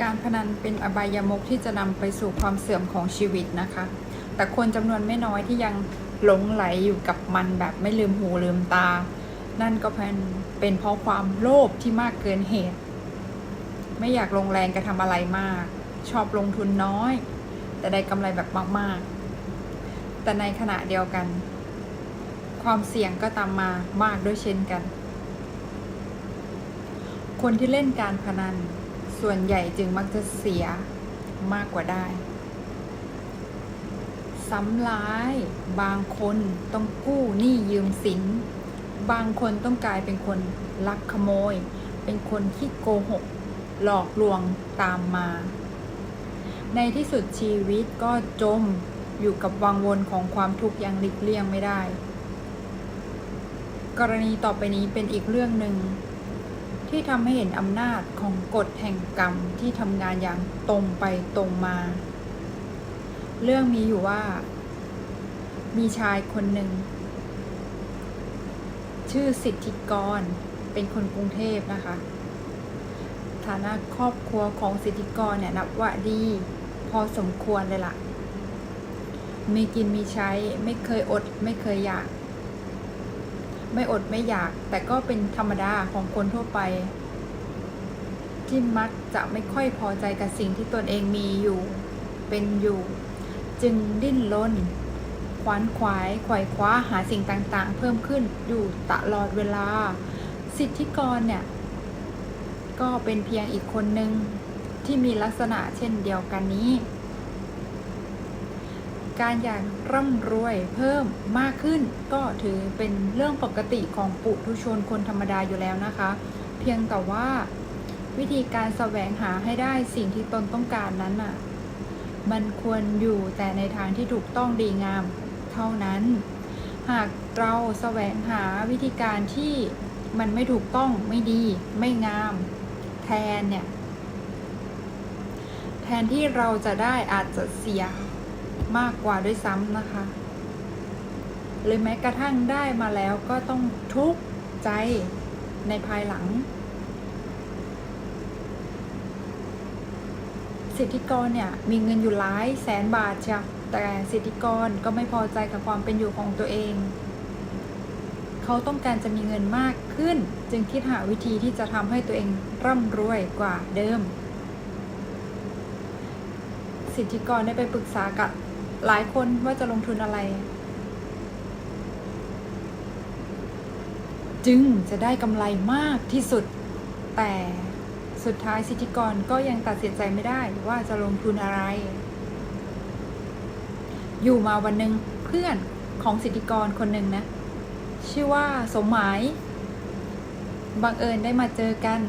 การพนันเป็นอบายมุขที่จะนำไปสู่ความเสื่อมของชีวิตนะคะ แต่คนจำนวนไม่น้อยที่ยังหลงไหลอยู่กับมันแบบไม่ลืมหูลืมตา นั่นก็เป็นเป็นเพราะความโลภที่มากเกินเหตุ ไม่อยากลงแรงกระทำอะไรมาก ชอบลงทุนน้อย แต่ได้กำไรแบบมากๆ แต่ในขณะเดียวกัน ความเสี่ยงก็ตามมามากด้วยเช่นกัน คนที่เล่นการพนัน ส่วนใหญ่จึงมักจะเสียมากกว่าได้ซ้ำร้ายบางคนต้องกู้หนี้ยืมสิน บางคนต้องกลายเป็นคนลักขโมย เป็นคนที่โกหก หลอกลวงตามมา ในที่สุดชีวิตก็จมอยู่กับวังวนของความทุกข์อย่างหลีกเลี่ยงไม่ได้ กรณีต่อไปนี้เป็นอีกเรื่องหนึ่ง ที่ทำให้เห็นอำนาจของกฎแห่งกรรมที่ทำงานอย่างตรงไปตรงมา เรื่องมีอยู่ว่า มีชายคนหนึ่ง ชื่อสิทธิกร เป็นคนกรุงเทพนะคะ ฐานะครอบครัวของสิทธิกรเนี่ยนับว่าดี พอสมควรเลยล่ะ มีกินมีใช้ไม่เคยอดไม่เคยอยาก ไม่อดไม่อยาก แต่ก็เป็นธรรมดาของคนทั่วไป ที่มักจะไม่ค่อยพอใจกับสิ่งที่ตนเองมีอยู่ เป็นอยู่ จึงดิ้นรนขวานขวายขว่คว้าหาสิ่งต่างๆ เพิ่มขึ้นอยู่ตลอดเวลา สิทธิกรเนี่ย ก็เป็นเพียงอีกคนหนึ่งที่มีลักษณะเช่นเดียวกันนี้ การอยากร่ำรวยเพิ่มมากขึ้น ก็ถือเป็นเรื่องปกติของปุถุชนคนธรรมดาอยู่แล้วนะคะ เพียงแต่ว่าวิธีการแสวงหาให้ได้สิ่งที่ตนต้องการนั้นน่ะ มันควรอยู่แต่ในทางที่ถูกต้องดีงามเท่านั้น หากเราแสวงหาวิธีการที่มันไม่ถูกต้องไม่ดีไม่งาม แทนเนี่ย แทนที่เราจะได้อาจจะเสีย มากกว่าด้วยซ้ำนะคะ หรือแม้กระทั่งได้มาแล้วก็ต้องทุกข์ใจในภายหลัง สิทธิกรเนี่ยมีเงินอยู่หลายแสนบาทจ้ะแต่สิทธิกรก็ไม่พอใจกับความเป็นอยู่ของตัวเอง เขาต้องการจะมีเงินมากขึ้น จึงคิดหาวิธีที่จะทำให้ตัวเองร่ำรวยกว่าเดิมสิทธิกรได้ไปปรึกษากับ หลายคนว่าจะลงทุนอะไร จึงจะได้กำไรมากที่สุด แต่สุดท้ายสิทธิกรก็ยังตัดสินใจไม่ได้ว่าจะลงทุนอะไร อยู่มาวันหนึ่งเพื่อนของสิทธิกรคนหนึ่งนะ ชื่อว่าสมหมายบังเอิญได้มาเจอกัน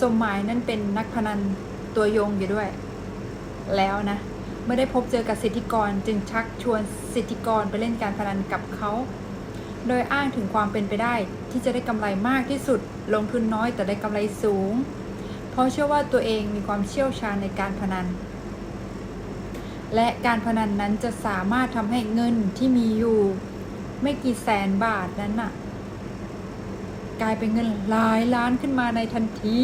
สมหมายนั่นเป็นนักพนันตัวยงอยู่ด้วย แล้วนะ มื่อได้พบเจอกับสิทธิกรจึงชักชวนสิทธิกรไปเล่นการพนันกับเขา โดยอ้างถึงความเป็นไปได้ที่จะได้กำไรมากที่สุด ลงทุนน้อยแต่ได้กำไรสูง เพราะเชื่อว่าตัวเองมีความเชี่ยวชาญในการพนัน และการพนันนั้นจะสามารถทำให้เงินที่มีอยู่ ไม่กี่แสนบาทนั้นน่ะ กลายเป็นเงินหลายล้านขึ้นมาในทันที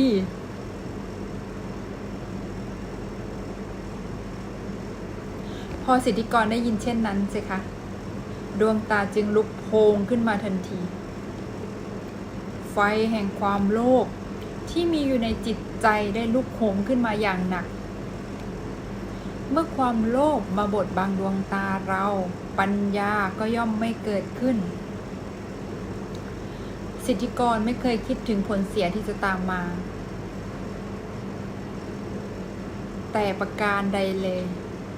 พอสิทธิกรได้ยินเช่นนั้นสิคะดวงตาจึงลุกโพงขึ้นมาทันที ไฟแห่งความโลภที่มีอยู่ในจิตใจได้ลุกโหมขึ้นมาอย่างหนัก เมื่อความโลภมาบดบังดวงตาเรา ปัญญาก็ย่อมไม่เกิดขึ้น สิทธิกรไม่เคยคิดถึงผลเสียที่จะตามมา แต่ประการใดเลย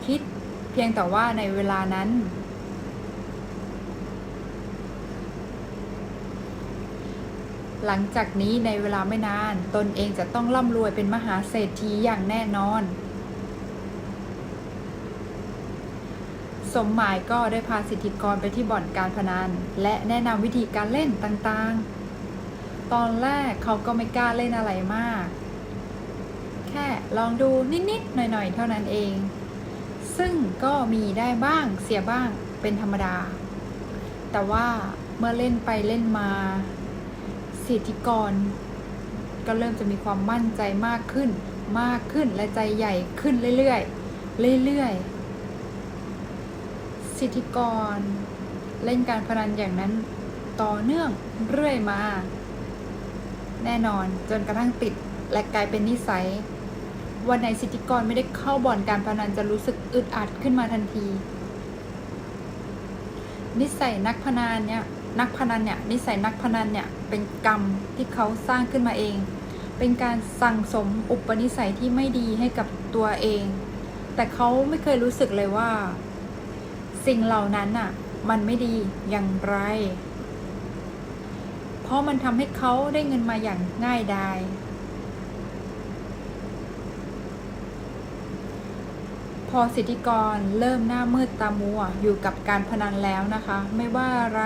คิด พียงแต่ว่าในเวลานั้น หลังจากนี้ในเวลาไม่นาน ตนเองจะต้องร่ำรวยเป็นมหาเศรษฐีอย่างแน่นอน สมหมายก็ได้พาสิทธิกรไปที่บ่อนการพนัน และแนะนำวิธีการเล่นต่างๆ ตอนแรกเขาก็ไม่กล้าเล่นอะไรมาก แค่ลองดูนิดๆหน่อยๆ เท่านั้นเอง ซึ่งก็มีได้บ้างเสียบ้างเป็นธรรมดา แต่ว่าเมื่อเล่นไปเล่นมาสิทธิกร ก็เริ่มจะมีความมั่นใจมากขึ้น มากขึ้นและใจใหญ่ขึ้นเรื่อยๆเรื่อยๆสิทธิกร เล่นการพนันอย่างนั้นต่อเนื่องเรื่อยมา แน่นอนจนกระทั่งติดและกลายเป็นนิสัย วันไหนสิทธิกรไม่ได้เข้าบ่อนการพนันจะรู้สึกอึดอัดขึ้นมาทันที นิสัยนักพนันเนี่ยนักพนันเนี่ยนิสัยนักพนันเนี่ยเป็นกรรมที่เขาสร้างขึ้นมาเอง เป็นการสั่งสมอุปนิสัยที่ไม่ดีให้กับตัวเอง แต่เขาไม่เคยรู้สึกเลยว่า สิ่งเหล่านั้นน่ะมันไม่ดีอย่างไร เพราะมันทำให้เขาได้เงินมาอย่างง่ายดาย พอสิทธิกรเริ่มหน้ามืดตามัวอยู่กับการพนันแล้วนะคะ ไม่ว่าอะไร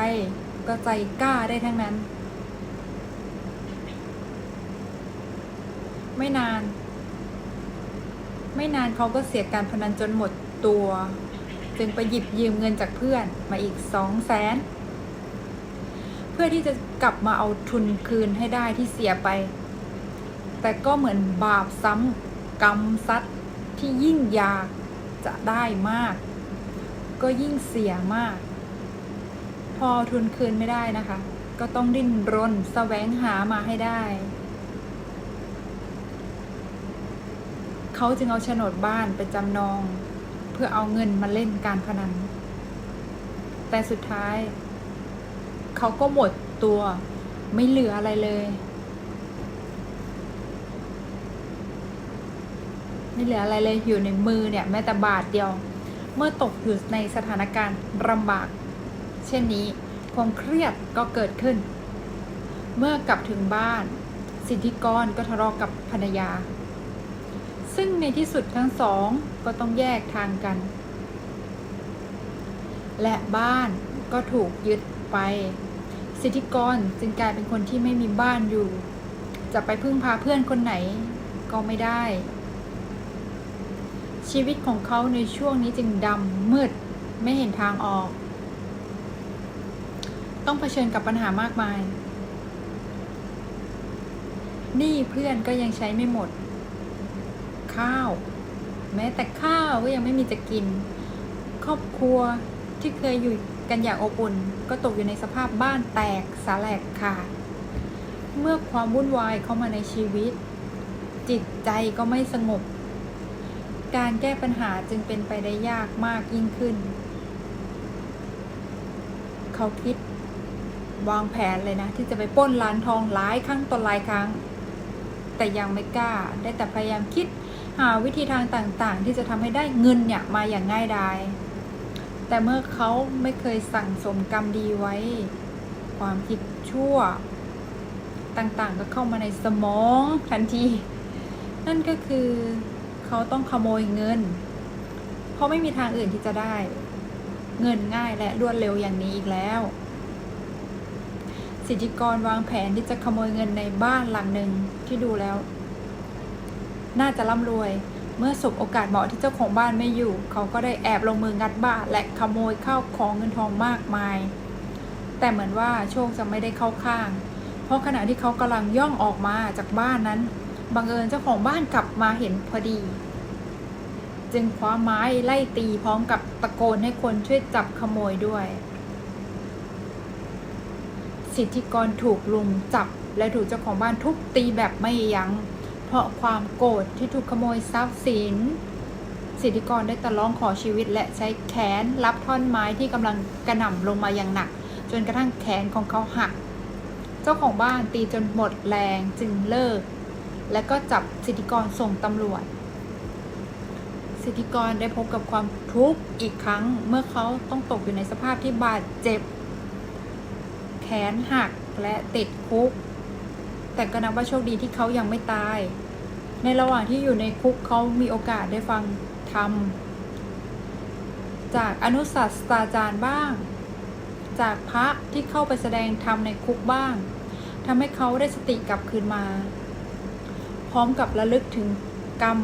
ก็ใจกล้าได้ทั้งนั้น ไม่นาน ไม่นานเขาก็เสียการพนันจนหมดตัว จึงไปหยิบยืมเงินจากเพื่อนมาอีกสองแสนเพื่อที่จะกลับมาเอาทุนคืนให้ได้ที่เสียไป แต่ก็เหมือนบาปซ้ำกรรมซัดที่ยิ่งยาก จะได้มาก ก็ยิ่งเสียมาก พอทุนคืนไม่ได้นะคะ ก็ต้องดิ้นรนแสวงหามาให้ได้ เขาจึงเอาโฉนดบ้านไปจำนอง เพื่อเอาเงินมาเล่นการพนัน แต่สุดท้าย เขาก็หมดตัวไม่เหลืออะไรเลย ไม่เหลืออะไรเลยอยู่ในมือเนี่ยแม้แต่บาทเดียว เมื่อตกอยู่ในสถานการณ์ลำบาก เช่นนี้ความเครียดก็เกิดขึ้น เมื่อกลับถึงบ้าน สิทธิกรก็ทะเลาะกับภรรยา ซึ่งในที่สุดทั้งสองก็ต้องแยกทางกัน และบ้านก็ถูกยึดไป สิทธิกรจึงกลายเป็นคนที่ไม่มีบ้านอยู่ จะไปพึ่งพาเพื่อนคนไหนก็ไม่ได้ ชีวิตของเขาในช่วงนี้จึงดำมืดไม่เห็นทางออก ต้องเผชิญกับปัญหามากมาย นี้เพื่อนก็ยังใช้ไม่หมด ข้าว แม้แต่ข้าวก็ยังไม่มีจะกิน ครอบครัวที่เคยอยู่กันอย่างอบอุ่น ก็ตกอยู่ในสภาพบ้านแตกสาแหลกขาดเมื่อความวุ่นวายเข้ามาในชีวิต จิตใจก็ไม่สงบ การแก้ปัญหาจึงเป็นไปได้ยากมากยิ่งขึ้น เขาคิด วางแผนเลยนะ ที่จะไปป้นร้านทองหลายครั้งต่อหลายครั้ง แต่ยังไม่กล้า ได้แต่พยายามคิดหาวิธีทางต่างๆ ที่จะทำให้ได้เงินเนี่ยมาอย่างง่ายดายแต่เมื่อเขาไม่เคยสั่งสมกรรมดีไว้ ความคิดชั่ว ต่างๆ ก็เข้ามาในสมองทันที นั่นก็คือ เขาต้องขโมยเงินเพราะไม่มีทางอื่นที่จะได้ เงินง่ายและรวดเร็วอย่างนี้อีกแล้ว สิทธิกรวางแผนที่จะขโมยเงินในบ้านหลังหนึ่งที่ดูแล้ว น่าจะร่ำรวย เมื่อสบโอกาสเหมาะที่เจ้าของบ้านไม่อยู่ เขาก็ได้แอบลงมืองัดบ้านและขโมยข้าวของเงินทองมากมาย แต่เหมือนว่าโชคจะไม่ได้เข้าข้าง เพราะขณะที่เขากำลังย่องออกมาจากบ้านนั้น บังเอิญเจ้าของบ้านกลับมาเห็นพอดี จึงคว้าไม้ไล่ตีพร้อมกับตะโกนให้คนช่วยจับขโมยด้วย สิทธิกรถูกลุมจับและถูกเจ้าของบ้านทุบตีแบบไม่ยัง้ง เพราะความโกรธที่ถูกขโมยทรัพย์สิน สิทธิกรได้ตะร้องขอชีวิตและใช้แขนรับท่อนไม้ที่กำลังกระหน่ำลงมาอย่างหนัก จนกระทั่งแขนของเขาหัก เจ้าของบ้านตีจนหมดแรงจึงเลิก และก็จับสิทธิกรส่งตำรวจ สิทธิกรได้พบกับความทุกข์อีกครั้ง เมื่อเขาต้องตกอยู่ในสภาพที่บาดเจ็บ แขนหักและติดคุก แต่ก็นับว่าโชคดีที่เขายังไม่ตาย ในระหว่างที่อยู่ในคุกเขามีโอกาสได้ฟังธรรมจากอนุศาสตาจารย์บ้าง จากพระที่เข้าไปแสดงธรรมในคุกบ้างทำให้เขาได้สติกลับคืนมา พร้อมกับระลึกถึงกรรม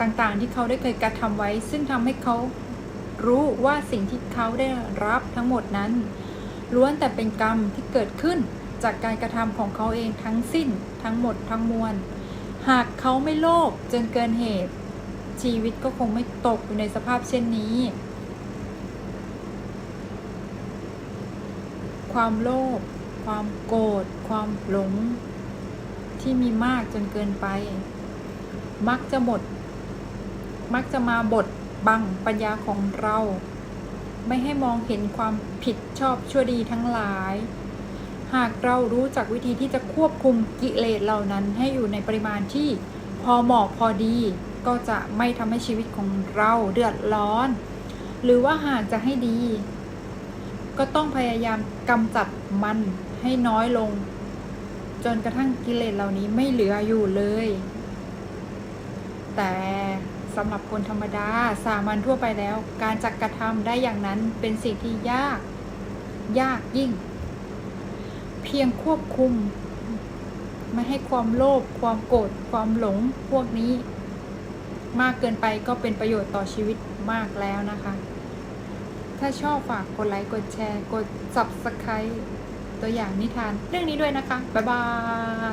ต่างๆ ที่เขาได้เคยกระทำไว้ ซึ่งทำให้เขารู้ว่าสิ่งที่เขาได้รับทั้งหมดนั้น ล้วนแต่เป็นกรรมที่เกิดขึ้นจากการกระทำของเขาเองทั้งสิ้นทั้งหมดทั้งมวล หากเขาไม่โลภจนเกินเหตุ ชีวิตก็คงไม่ตกอยู่ในสภาพเช่นนี้ ความโลภความโกรธความหลง ที่มีมากจนเกินไป มักจะหมด มักจะมาบดบังปัญญาของเรา ไม่ให้มองเห็นความผิดชอบชั่วดีทั้งหลาย หากเรารู้จักวิธีที่จะควบคุมกิเลสเหล่านั้นให้อยู่ในปริมาณที่พอเหมาะพอดี ก็จะไม่ทำให้ชีวิตของเราเดือดร้อน หรือว่าหากจะให้ดี ก็ต้องพยายามกำจัดมันให้น้อยลง จนกระทั่งกิเลสเหล่านี้ไม่เหลืออยู่เลย แต่สำหรับคนธรรมดาสามัญทั่วไปแล้ว การจักกระทำได้อย่างนั้นเป็นสิ่งที่ยาก ยากยิ่ง เพียงควบคุม ไม่ให้ความโลภความโกรธความหลงพวกนี้ มากเกินไปก็เป็นประโยชน์ต่อชีวิตมากแล้วนะคะ ถ้าชอบฝากกดไลค์กดแชร์ กด subscribe ตัวอย่างนิทานเรื่องนี้ด้วยนะคะ บ๊ายบาย